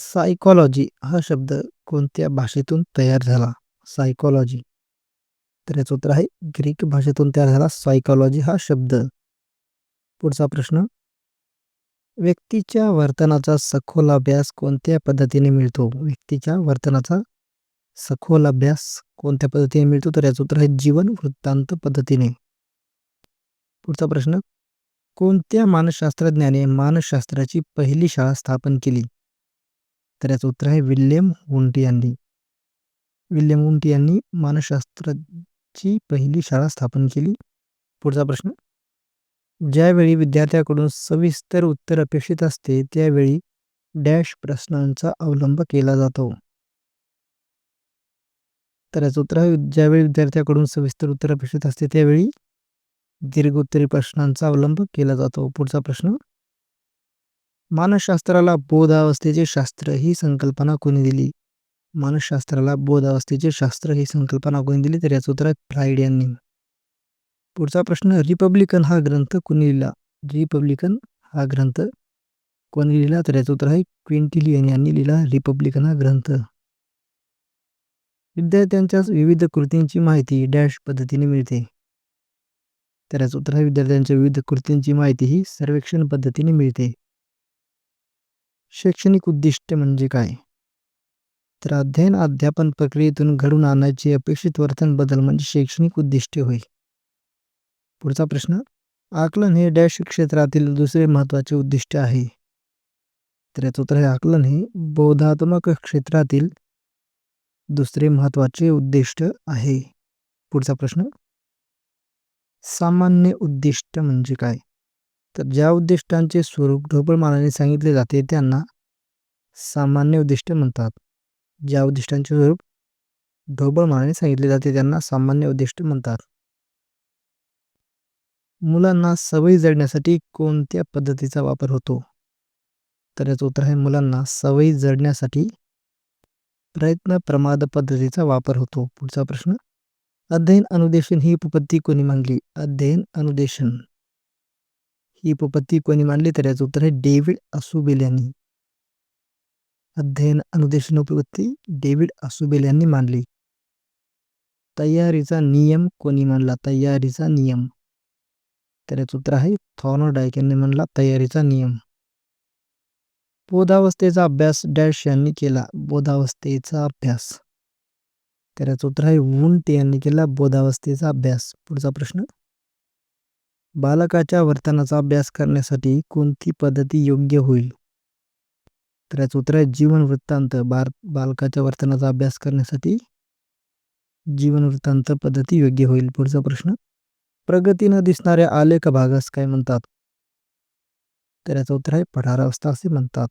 Psychology हा शब्द कोणत्या भाषेतून तयार झाला? सायकॉलॉजी तर याचं उत्तर आहे ग्रीक भाषेतून तयार झाला सायकॉलॉजी हा शब्द. पुढचा प्रश्न. व्यक्तीच्या वर्तनाचा सखोल अभ्यास कोणत्या पद्धतीने मिळतो? व्यक्तीच्या वर्तनाचा सखोल अभ्यास कोणत्या पद्धतीने मिळतो? तर याचं उत्तर आहे जीवन वृत्तांत पद्धतीने. पुढचा प्रश्न. कोणत्या मानसशास्त्रज्ञाने मानसशास्त्राची पहिली शाळा स्थापन केली? तर याचं उत्तर आहे विल्यम वुंटी यांनी. विल्यम वुंटी यांनी मानसशास्त्राची पहिली शाळा स्थापन केली. पुढचा प्रश्न. ज्यावेळी विद्यार्थ्याकडून सविस्तर उत्तर अपेक्षित असते त्यावेळी डॅश प्रश्नांचा अवलंब केला जातो. तर याचं उत्तर आहे ज्यावेळी विद्यार्थ्याकडून सविस्तर उत्तर अपेक्षित असते त्यावेळी दीर्घ उत्तरी प्रश्नांचा अवलंब केला जातो. पुढचा प्रश्न. मानसशास्त्राला बोधावस्थेचे शास्त्र ही संकल्पना कोणी दिली? मानसशास्त्राला बोधावस्थेचे शास्त्र ही संकल्पना कोणी दिली? तर याचं उत्तर आहे फ्राईड यांनी. पुढचा प्रश्न रिपब्लिकन हा ग्रंथ कोणी लिहिला? रिपब्लिकन हा ग्रंथ कोणी लिहिला? तर याचं उत्तर आहे क्विंटिलियन यांनी लिहिला रिपब्लिकन हा ग्रंथ. विद्यार्थ्यांच्या विविध कृतींची माहिती डॅश पद्धतीने मिळते. तर याचं उत्तर आहे विद्यार्थ्यांच्या विविध कृतींची माहिती ही सर्वेक्षण पद्धतीने मिळते. शैक्षणिक उद्दिष्ट म्हणजे काय? तर अध्ययन अध्यापन प्रक्रियेतून घडून आणायचे अपेक्षित वर्तन बदल म्हणजे शैक्षणिक उद्दिष्टे होय. पुढचा प्रश्न आकलन हे डॅश क्षेत्रातील दुसरे महत्त्वाचे उद्दिष्ट आहे. तर याचं उत्तर आहे आकलन हे बोधात्मक क्षेत्रातील दुसरे महत्त्वाचे उद्दिष्ट आहे. पुढचा प्रश्न सामान्य उद्दिष्ट म्हणजे काय? तर ज्या उद्दिष्टांचे स्वरूप ढोबळमानाने सांगितले जाते त्यांना सामान्य उद्दिष्ट म्हणतात. ज्या उद्दिष्टांचे स्वरूप ढोबळमानाने सांगितले जाते त्यांना सामान्य उद्दिष्ट म्हणतात. मुलांना सवयी जडण्यासाठी कोणत्या पद्धतीचा वापर होतो? तर याचं उत्तर आहे मुलांना सवयी जडण्यासाठी प्रयत्न प्रमाद पद्धतीचा वापर होतो. पुढचा प्रश्न अध्ययन अनुदेशन ही उपपत्ती कोणी मांडली? अध्ययन अनुदेशन. ही उपपत्ती कोणी मांडली तर याचं उत्तर आहे डेव्हिड असुबेल यांनी. अध्ययन अनुदेशन उपपत्ती डेव्हिड असुबेल यांनी मांडली. तयारीचा नियम कोणी मांडला? तयारीचा नियम. तर याचं उत्तर आहे थॉर्नडायक यांनी मांडला तयारीचा नियम. बोधावस्थेचा अभ्यास डॅश यांनी केला. बोधावस्थेचा अभ्यास. तर याचं उत्तर आहे वुंट यांनी केला बोधावस्थेचा अभ्यास. पुढचा प्रश्न. बालकाच्या वर्तनाचा अभ्यास करण्यासाठी कोणती पद्धती योग्य होईल? तर याचं उत्तर आहे जीवन वृत्तांत. बालकाच्या वर्तनाचा अभ्यास करण्यासाठी जीवन वृत्तांत पद्धती योग्य होईल. पुढचा प्रश्न प्रगतीनं दिसणाऱ्या आलेख भागास काय म्हणतात? तर याचं उत्तर आहे पठारावस्था असे म्हणतात.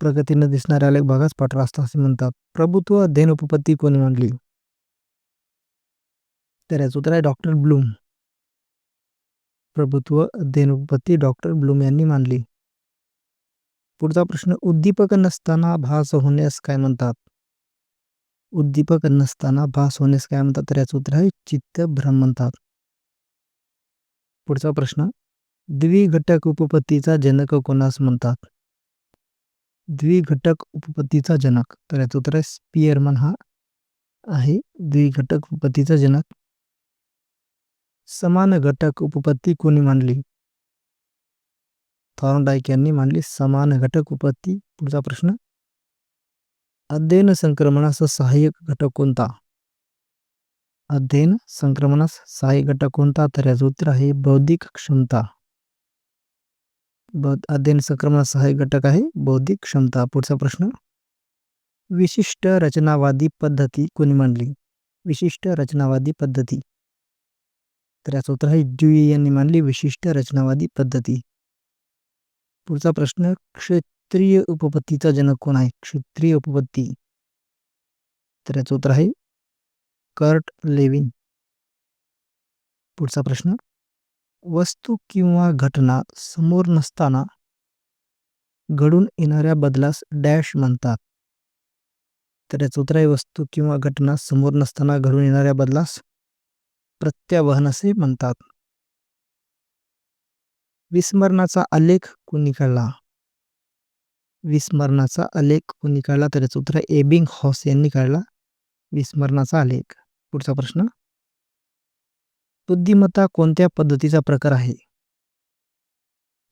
प्रगतीनं दिसणाऱ्या आलेख भागास पठारावस्था असे म्हणतात. प्रभुत्व अध्ययन उपपत्ती कोणी मांडली? तर याचं उत्तर आहे डॉक्टर ब्लूम. प्रभुत्व अध्ययन डॉक्टर ब्लूम यांनी मांडली पुढचा प्रश्न उद्दीपक नसताना भास होण्यास काय म्हणतात? उद्दीपक नसताना भास होण्यास काय म्हणतात? तर याचं उत्तर आहे चित्तभ्रम म्हणतात. पुढचा प्रश्न द्विघटक उपपत्तीचा जनक कोणास म्हणतात? द्विघटक उपपत्तीचा जनक. तर याचं उत्तर आहे स्पियरमन हा आहे द्विघटक उपपत्तीचा जनक. समान घटक उपपत्ती कोणी मांडली? थॉर्नडाईक यांनी मांडली समान घटक उपपत्ती. पुढचा प्रश्न. अध्ययन संक्रमणास सहाय्यक घटक कोणता? अध्ययन संक्रमणास सहाय्यक घटक कोणता? तर याचं उत्तर आहे बौद्धिक क्षमता. अध्ययन संक्रमणास सहाय्यक घटक आहे बौद्धिक क्षमता. पुढचा प्रश्न. विशिष्ट रचनावादी पद्धती कोणी मांडली? विशिष्ट रचनावादी पद्धती. तर याचं उत्तर आहे ड्युई यांनी मांडली विशिष्ट रचनावादी पद्धती. पुढचा प्रश्न क्षेत्रीय उपपत्तीचा जनक कोण आहे? क्षेत्रीय उपपत्ती. तर याचं उत्तर आहे कर्ट लेविन. पुढचा प्रश्न वस्तू किंवा घटना समोर नसताना घडून येणाऱ्या बदलास डॅश म्हणतात. तर याचं उत्तर आहे वस्तू किंवा घटना समोर नसताना घडून येणाऱ्या बदलास प्रत्यावहन असे म्हणतात. विस्मरणाचा आलेख कोणी काढला? विस्मरणाचा आलेख कोणी काढला? तर याचं उत्तर आहे एबिंग हॉस यांनी काढला. विस्मरणाचा आलेख. पुढचा प्रश्न. बुद्धिमत्ता कोणत्या पद्धतीचा प्रकार आहे?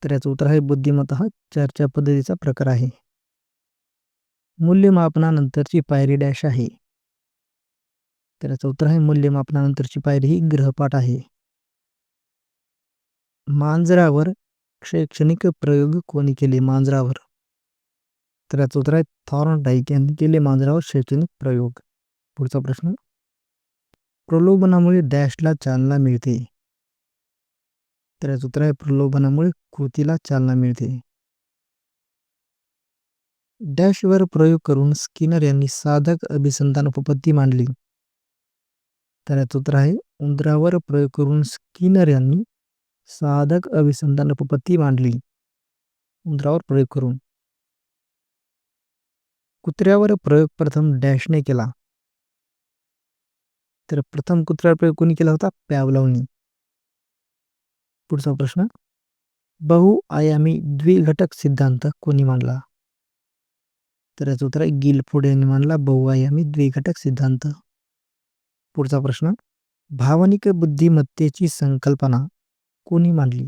तर याचं उत्तर आहे बुद्धिमत्ता हा चर्चा पद्धतीचा प्रकार आहे. मूल्यमापनानंतरची पायरी डॅश आहे. तर याचं आहे मूल्यमापनानंतरची पायरी ही ग्रहपाठ आहे. मांजरावर शैक्षणिक प्रयोग कोणी केले? मांजरावर. तर याचं उत्तर आहे थॉर्न डाईक यांनी केले मांजरावर शैक्षणिक प्रयोग. पुढचा प्रश्न. प्रलोभनामुळे डॅशला चालना मिळते. तर याचं उत्तर आहे प्रलोभनामुळे कृतीला चालना मिळते. डॅशवर प्रयोग करून स्किनर यांनी साधक अभिसंधान उपपत्ती मांडली. तर याचं उत्तर आहे उंदरावर प्रयोग करून स्किनर यांनी साधक अभिसंधान उपपत्ती मांडली. उंदरावर प्रयोग करून. कुत्र्यावर प्रयोग प्रथम डॅशने केला. तर प्रथम कुत्र्यावर प्रयोग कोणी केला होता? पॅवलावनी पुढचा प्रश्न. बहुआयामी द्विघटक सिद्धांत कोणी मांडला? तर याचं उत्तर आहे गिलफोर्ड यांनी मांडला बहुआयामी द्विघटक सिद्धांत. पुढचा प्रश्न. भावनिक बुद्धिमत्तेची संकल्पना कोणी मांडली?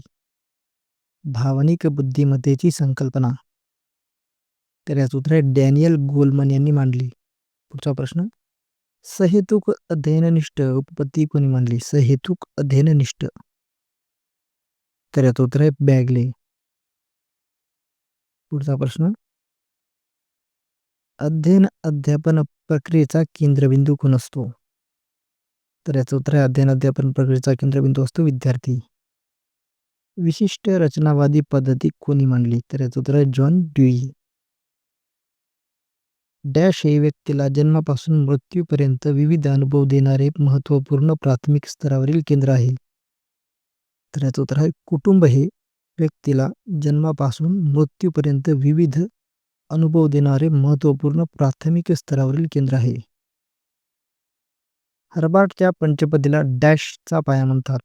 भावनिक बुद्धिमत्तेची संकल्पना. तर याचं उत्तर आहे डॅनियल गोलमन यांनी मांडली. पुढचा प्रश्न. सहेतुक अध्ययननिष्ठ उपपत्ती कोणी मांडली? सहेतुक अध्ययननिष्ठ. तर याचं उत्तर आहे बॅगले. पुढचा प्रश्न. अध्ययन अध्यापन प्रक्रियेचा केंद्रबिंदू कोण असतो? तर याचं उत्तर आहे अध्ययन अध्यापन प्रक्रियेचा केंद्रबिंदू असतो विद्यार्थी. विशिष्ट रचनावादी पद्धती कोणी मांडली? तर याचं उत्तर आहे जॉन ड्युई. डॅश हे व्यक्तीला जन्मापासून मृत्यूपर्यंत विविध अनुभव देणारे महत्त्वपूर्ण प्राथमिक स्तरावरील केंद्र आहे. तर याचं उत्तर आहे कुटुंब हे व्यक्तीला जन्मापासून मृत्यूपर्यंत विविध अनुभव देणारे महत्त्वपूर्ण प्राथमिक स्तरावरील केंद्र आहे. हर्बार्टच्या पंचपदीला डॅशचा पाया म्हणतात.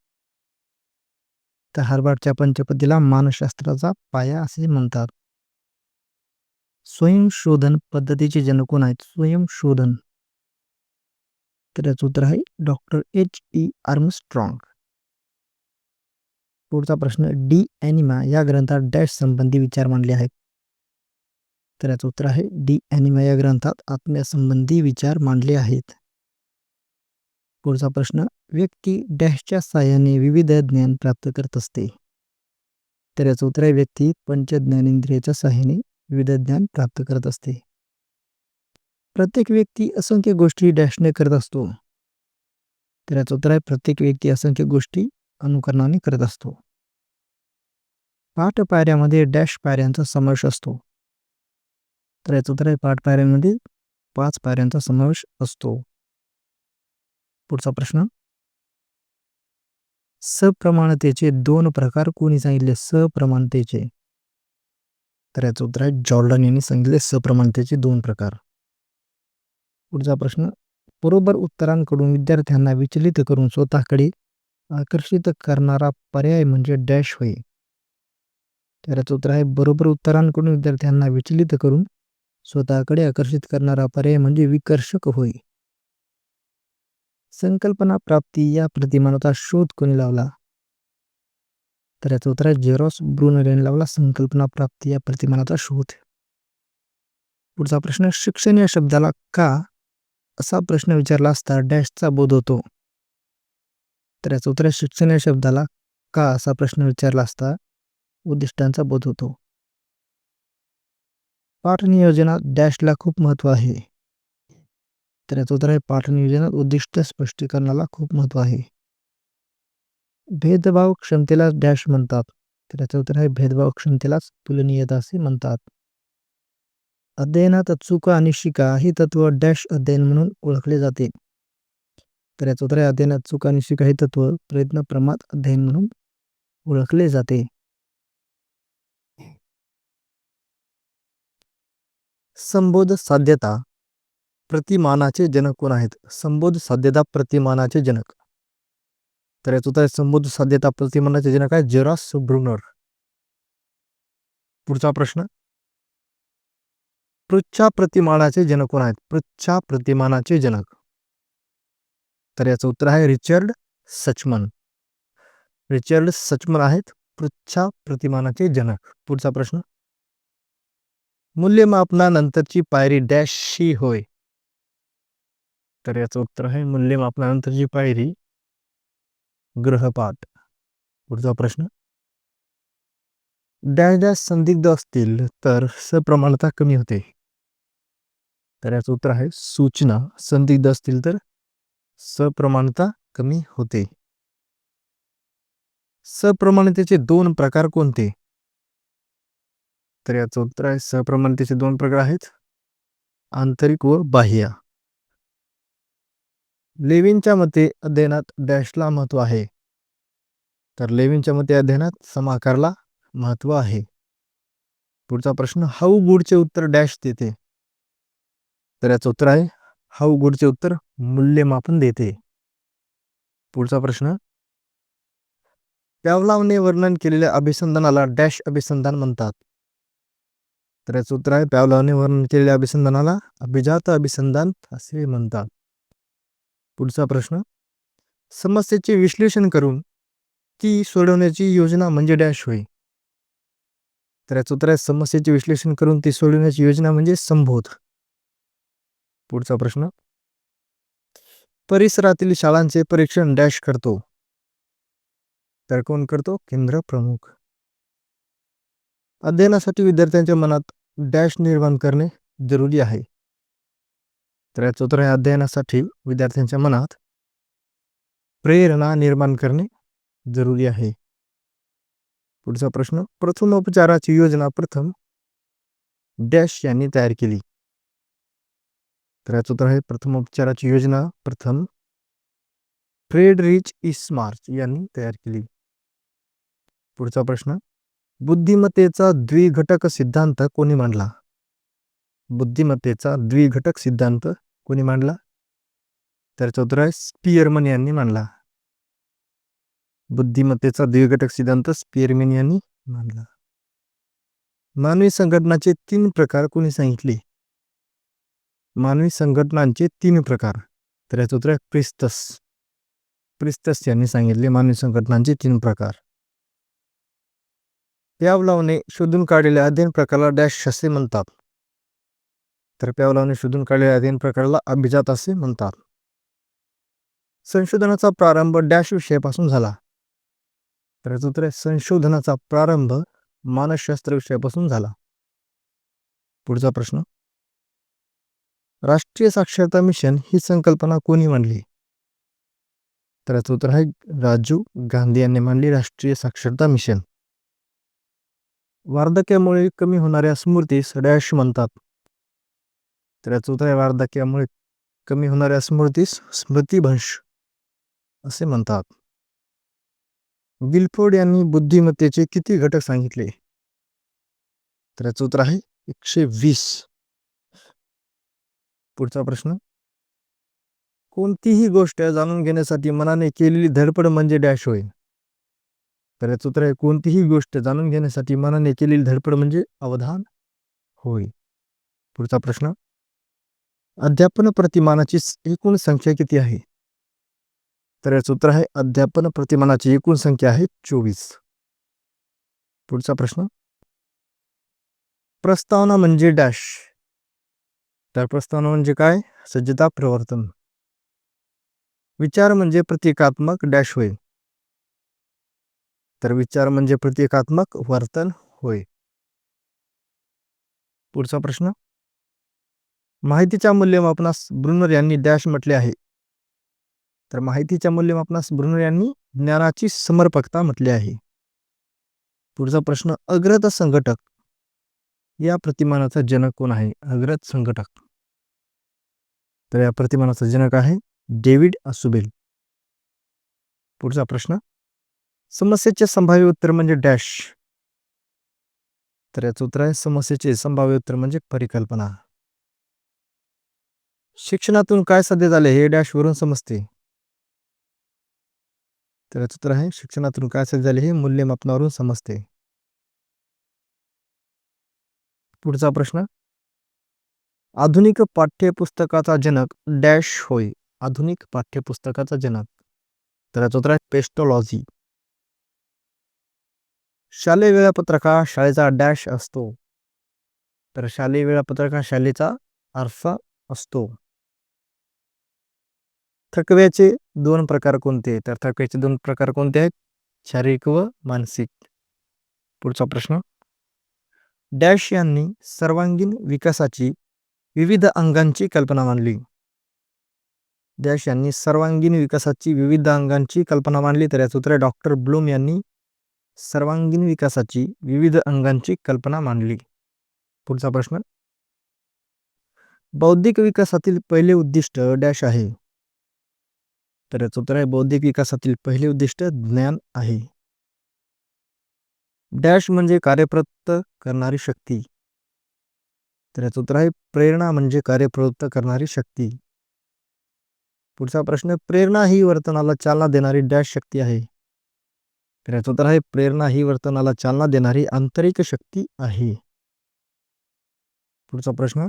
तर हर्बार्टच्या पंचपदीला मानसशास्त्राचा पाया असे म्हणतात. स्वयंशोधन पद्धतीचे जनक कोण आहेत स्वयंशोधन. तर याचं उत्तर आहे डॉक्टर एच ई आर्मस्ट्रॉंग. पुढचा प्रश्न डी ॲनिमा या ग्रंथात डॅश संबंधी विचार मांडले आहेत. तर याचं उत्तर आहे डी ॲनिमा या ग्रंथात आत्म्यासंबंधी विचार मांडले आहेत. पुढचा प्रश्न व्यक्ती डॅशच्या साहाय्याने विविध ज्ञान प्राप्त करत असते. तर याचं उत्तर आहे व्यक्ती पंचज्ञानेंद्रियाच्या साहाय्याने विविध ज्ञान प्राप्त करत असते. प्रत्येक व्यक्ती असंख्य गोष्टी डॅशने करत असतो. तर याचं उत्तर आहे प्रत्येक व्यक्ती असंख्य गोष्टी अनुकरणाने करत असतो. पाठ पायऱ्यामध्ये डॅश पायऱ्यांचा समावेश असतो. तर याचं उत्तर आहे पाठ पायऱ्यांमध्ये पाच पायऱ्यांचा समावेश असतो. पुढचा प्रश्न. सप्रमाणतेचे दोन प्रकार कोणी सांगितले? सप्रमाणतेचे. तर याचं उत्तर आहे जॉर्डन यांनी सांगितले सप्रमाणतेचे दोन प्रकार. पुढचा प्रश्न बरोबर उत्तरांकडून विद्यार्थ्यांना विचलित करून स्वतःकडे आकर्षित करणारा पर्याय म्हणजे डॅश होय. तर याचं उत्तर आहे बरोबर उत्तरांकडून विद्यार्थ्यांना विचलित करून स्वतःकडे आकर्षित करणारा पर्याय म्हणजे विकर्षक होय. संकल्पना प्राप्ती या प्रतिमानाचा शोध कोणी लावला? तर याचं उत्तर आहे जेरॉस ब्रुनर यांनी लावला संकल्पना प्राप्ती या प्रतिमानाचा शोध. पुढचा प्रश्न शिक्षण या शब्दाला का असा प्रश्न विचारला असता डॅशचा बोध होतो? तर याचं उत्तर आहे शिक्षण या शब्दाला का असा प्रश्न विचारला असता उद्दिष्टांचा बोध होतो. पाठ नियोजनात डॅशला खूप महत्त्व आहे. तर याचा उत्तर आहे पाठ नियोजनात उद्दिष्ट स्पष्टीकरणाला खूप महत्त्व आहे. भेदभाव क्षमतेला डॅश म्हणतात. तर याचं उत्तर आहे भेदभाव क्षमतेलाच तुलनीयता असे म्हणतात. अध्ययनात चुका आणि शिका ही तत्व डॅश अध्ययन म्हणून ओळखले जाते. तर याचं उत्तर आहे अध्ययनात चुका आणि शिका हे तत्व प्रयत्न प्रमाद अध्ययन म्हणून ओळखले जाते. संबोध साध्यता. प्रतिमानाचे जनक कोण आहेत? संबोध साध्यता प्रतिमानाचे जनक. तर याचं उत्तर संबोध साध्यता प्रतिमानाचे जनक आहे जेरॉस ब्रुनर पुढचा प्रश्न. पृच्छा प्रतिमानाचे जनक कोण आहेत? पृच्छा प्रतिमानाचे जनक. तर याचं उत्तर आहे रिचर्ड सचमन. रिचर्ड सचमन आहेत पृच्छा प्रतिमानाचे जनक. पुढचा प्रश्न. मूल्यमापनानंतरची पायरी डॅश ही होय. तर याचं उत्तर आहे मूल्यमापनानंतरची पायरी ग्रहपाठ. पुढचा प्रश्न. डॅश डॅश संदिग्ध असतील तर सप्रमाणता कमी होते. तर याचं उत्तर आहे सूचना. संदिग्ध असतील तर सप्रमाणता कमी होते. सप्रमाणतेचे दोन प्रकार कोणते? तर याचं उत्तर आहे सप्रमाणतेचे दोन प्रकार आहेत. आंतरिक व बाह्य. लेविनच्या मते अध्ययनात डॅशला महत्त्व आहे. तर लेविनच्या मते अध्ययनात समाकारला महत्त्व आहे. पुढचा प्रश्न हाऊ गुडचे उत्तर डॅश देते? तर याचं उत्तर आहे हाऊ गुडचे उत्तर मूल्यमापन देते. पुढचा प्रश्न प्यावलावने वर्णन केलेल्या अभिसंधानाला डॅश अभिसंधान म्हणतात. तर याचं उत्तर आहे प्यावलावने वर्णन केलेल्या अभिसंधानाला अभिजात अभिसंधान असे म्हणतात. पुढचा प्रश्न. समस्येचे विश्लेषण करून ती सोडवण्याची योजना म्हणजे डॅश होय. तर याचं उत्तर आहे समस्येचे विश्लेषण करून ती सोडवण्याची योजना म्हणजे संबोध. पुढचा प्रश्न. परिसरातील शाळांचे परीक्षण डॅश करतो. तर कोण करतो? केंद्र प्रमुख. अध्ययनासाठी विद्यार्थ्यांच्या मनात डॅश निर्माण करणे जरुरी आहे. तर याचं उत्तर अध्ययनासाठी विद्यार्थ्यांच्या मनात प्रेरणा निर्माण करणे जरुरी आहे. पुढचा प्रश्न प्रथमोपचाराची योजना प्रथम डॅश यांनी तयार केली. तर याचं उत्तर आहे प्रथमोपचाराची योजना प्रथम फ्रेडरिच इस्मार्च यांनी तयार केली. पुढचा प्रश्न बुद्धिमत्तेचा द्विघटक सिद्धांत कोणी मांडला? बुद्धिमत्तेचा द्विघटक सिद्धांत कोणी मांडला? तर चौथा आहे स्पियरमन यांनी मांडला. बुद्धिमत्तेचा द्विघटक सिद्धांत स्पियरमन यांनी मांडला. मानवी संघटनाचे तीन प्रकार कोणी सांगितले? मानवी संघटनांचे तीन प्रकार. तर याचं उत्तर आहे प्रिस्तस. प्रिस्तस यांनी सांगितले मानवी संघटनांचे तीन प्रकार. प्यावलावने शोधून काढलेल्या अध्ययन प्रकाराला डॅश असे म्हणतात. तर प्यावलावने शोधून काढलेल्या अध्ययन प्रकाराला अभिजात असे म्हणतात. संशोधनाचा प्रारंभ डॅश विषयापासून झाला. तर याचं उत्तर आहे संशोधनाचा प्रारंभ मानसशास्त्र विषयापासून झाला. पुढचा प्रश्न. राष्ट्रीय साक्षरता मिशन ही संकल्पना कोणी मांडली? तर याचं उत्तर आहे राजीव गांधी यांनी मांडली राष्ट्रीय साक्षरता मिशन. वार्धक्यामुळे कमी होणाऱ्या स्मृतीस डॅश म्हणतात. तर याचं वार्धक्यामुळे कमी होणाऱ्या स्मृतीस स्मृतिभ्रंश असे म्हणतात. विल्फोर्ड यांनी बुद्धिमत्तेचे किती घटक सांगितले? त्याचं उत्तर आहे एकशे वीस. पुढचा प्रश्न. कोणतीही गोष्ट जाणून घेण्यासाठी मनाने केलेली धडपड म्हणजे डॅश होय? तर याचं उत्तर आहे कोणतीही गोष्ट जाणून घेण्यासाठी मनाने केलेली धडपड म्हणजे अवधान होय. पुढचा प्रश्न. अध्यापन प्रतिमानाची एकूण संख्या किती आहे? तर याचं उत्तर आहे अध्यापन प्रतिमानाची एकूण संख्या आहे चोवीस. पुढचा प्रश्न. प्रस्तावना म्हणजे डॅश. तर प्रस्तावना म्हणजे काय? सज्जता प्रवर्तन. विचार म्हणजे प्रतिकात्मक डॅश होय. तर विचार म्हणजे प्रतिकात्मक वर्तन होय. पुढचा प्रश्न. माहितीच्या मूल्यमापनास ब्रुनर यांनी डॅश म्हटले आहे. तर माहितीच्या मूल्यमापनास ब्रुनर यांनी ज्ञानाची समर्पकता म्हटली आहे. पुढचा प्रश्न अग्रत संघटक. या प्रतिमानाचा जनक कोण आहे? अग्रत संघटक. तर या प्रतिमानाचा जनक आहे डेव्हिड असुबेल. पुढचा प्रश्न समस्येचे संभाव्य उत्तर म्हणजे डॅश. तर याचं उत्तर आहे समस्येचे संभाव्य उत्तर म्हणजे परिकल्पना. शिक्षणातून काय साध्य झाले हे डॅश वरून समजते. तर याचं उत्तर आहे शिक्षणातून काय साध्य झाले हे मूल्यमापनावरून समजते. पुढचा प्रश्न. आधुनिक पाठ्यपुस्तकाचा जनक डॅश होय. आधुनिक पाठ्यपुस्तकाचा जनक. तर याचा उत्तर आहे पेस्टोलॉजी. शालेय वेळापत्रक हा शाळेचा डॅश असतो. तर शालेय वेळापत्रक हा शालेचा आरसा असतो. थकव्याचे दोन प्रकार कोणते आहेत? तर थकव्याचे दोन प्रकार कोणते आहेत? शारीरिक व मानसिक. पुढचा प्रश्न. डॅश यांनी सर्वांगीण विकासाची विविध अंगांची कल्पना मांडली. डॅश यांनी सर्वांगीण विकासाची विविध अंगांची कल्पना मांडली तर याचं उत्तर डॉक्टर ब्लूम यांनी सर्वांगीण विकासाची विविध अंगांची कल्पना मांडली. पुढचा प्रश्न. बौद्धिक विकासातील पहिले उद्दिष्ट डॅश आहे. तर याचं उत्तर आहे बौद्धिक विकासातील पहिले उद्दिष्ट ज्ञान आहे. डॅश म्हणजे कार्यप्रवृत्त करणारी शक्ती. तर याचं उत्तर आहे प्रेरणा म्हणजे कार्यप्रवृत्त करणारी शक्ती. पुढचा प्रश्न प्रेरणा ही वर्तनाला चालना देणारी डॅश शक्ती आहे. तर याचं उत्तर आहे प्रेरणा ही वर्तनाला चालना देणारी आंतरिक शक्ती आहे. पुढचा प्रश्न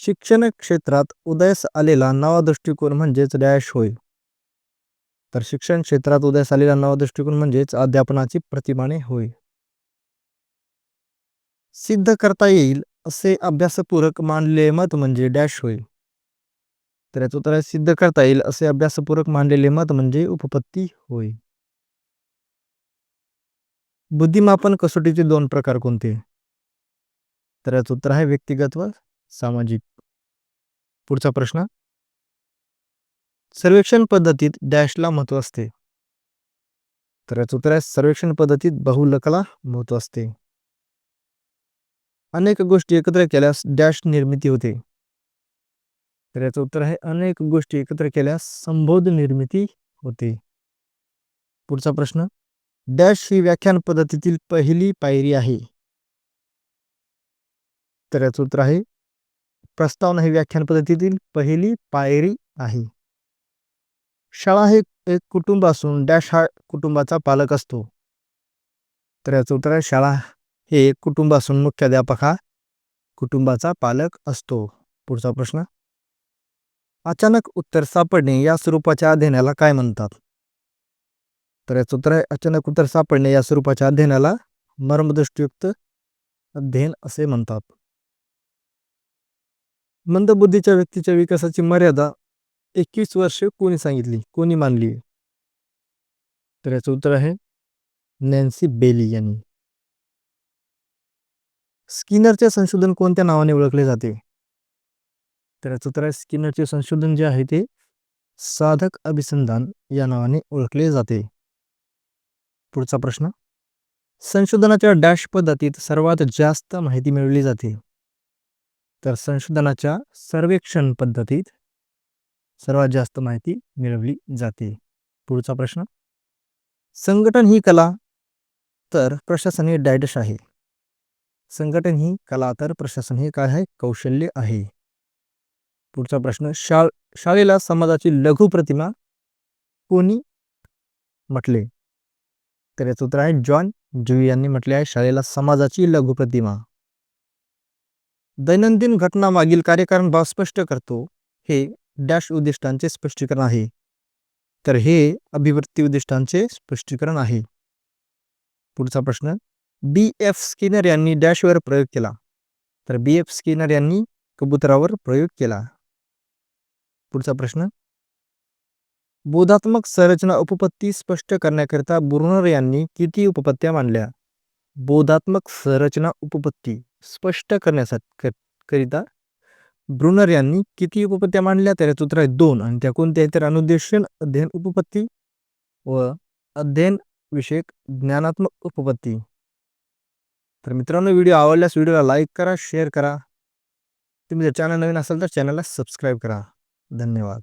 शिक्षण क्षेत्रात उदयास आलेला नवा दृष्टिकोन म्हणजेच डॅश होय. तर शिक्षण क्षेत्रात उदयास आलेला नवा दृष्टिकोन म्हणजेच अध्यापनाची प्रतिमाने होय. सिद्ध करता येईल असे अभ्यासपूरक मानलेले मत म्हणजे डॅश होय. तर याचं उत्तर सिद्ध करता येईल असे अभ्यासपूरक मानलेले मत म्हणजे उपपत्ती होय. बुद्धिमापन कसोटीचे दोन प्रकार कोणते? तर याचं उत्तर आहे व्यक्तिगत व सामाजिक. पुढचा प्रश्न. सर्वेक्षण पद्धतीत डॅशला महत्त्व असते. तर याचं उत्तर आहे सर्वेक्षण पद्धतीत बहुलकला महत्त्व असते. अनेक गोष्टी एकत्र केल्यास डॅश निर्मिती होते. तर याचं उत्तर आहे अनेक गोष्टी एकत्र केल्यास संबोध निर्मिती होते. पुढचा प्रश्न डॅश ही व्याख्यान पद्धतीतील पहिली पायरी आहे. तर याचं उत्तर आहे प्रस्तावना ही व्याख्यान पद्धतीतील पहिली पायरी आहे. शाळा हे एक कुटुंब असून डॅश हा कुटुंबाचा पालक असतो. तर याचं उत्तर आहे शाळा हे एक कुटुंब असून मुख्याध्यापक हा कुटुंबाचा पालक असतो. पुढचा प्रश्न. अचानक उत्तर सापडणे या स्वरूपाच्या अध्ययनाला काय म्हणतात? तर याचं उत्तर आहे अचानक उत्तर सापडणे या स्वरूपाच्या अध्ययनाला मर्मदृष्टयुक्त अध्ययन असे म्हणतात. मंदबुद्धीच्या व्यक्तीच्या विकासाची मर्यादा एकवीस वर्षे कोणी सांगितली? कोणी मानली? तर याचं उत्तर आहे नॅन्सी बेली यांनी. स्किनरचे संशोधन कोणत्या नावाने ओळखले जाते? तर याचं उत्तर आहे स्किनरचे संशोधन जे आहे ते साधक अभिसंधान या नावाने ओळखले जाते. पुढचा प्रश्न. संशोधनाच्या डॅश पद्धतीत सर्वात जास्त माहिती मिळवली जाते. तर संशोधनाच्या सर्वेक्षण पद्धतीत सर्वात जास्त माहिती मिळवली जाते. पुढचा प्रश्न. संघटन ही कला तर प्रशासन हे डायडश आहे. संघटन ही कला तर प्रशासन हे काय आहे? कौशल्य आहे. पुढचा प्रश्न. शा शाळेला समाजाची लघु प्रतिमा कोणी म्हटले? तर याचं उत्तर आहे जॉन जुई यांनी म्हटले आहे. शाळेला समाजाची लघु प्रतिमा. दैनंदिन घटना मागील कार्यकारण भाव स्पष्ट करतो. हे डॅश उद्दिष्टांचे स्पष्टीकरण आहे. तर हे अभिवृत्ती उद्दिष्टांचे स्पष्टीकरण आहे. पुढचा प्रश्न. बी एफ स्किनर यांनी डॅशवर प्रयोग केला. तर बी एफ स्किनर यांनी कबुतरावर प्रयोग केला. पुढचा प्रश्न. बोधात्मक संरचना उपपत्ती स्पष्ट करण्याकरिता बुर्नर यांनी किती उपपत्त्या मांडल्या? बोधात्मक संरचना उपपत्ती स्पष्ट करण्यासाठी करिता ब्रुनर यांनी किती उपपत्त्या मांडल्या? त्याचे उत्तर आहे दोन. आणि त्या कोणत्या तर अनुदेशन अध्ययन उपपत्ती व अध्ययन विषयक ज्ञानात्मक उपपत्ती. तर मित्रांनो व्हिडिओ आवडल्यास व्हिडिओला लाईक करा शेअर करा. तुम्ही जर चॅनल नवीन असाल तर चॅनलला सबस्क्राईब करा. धन्यवाद.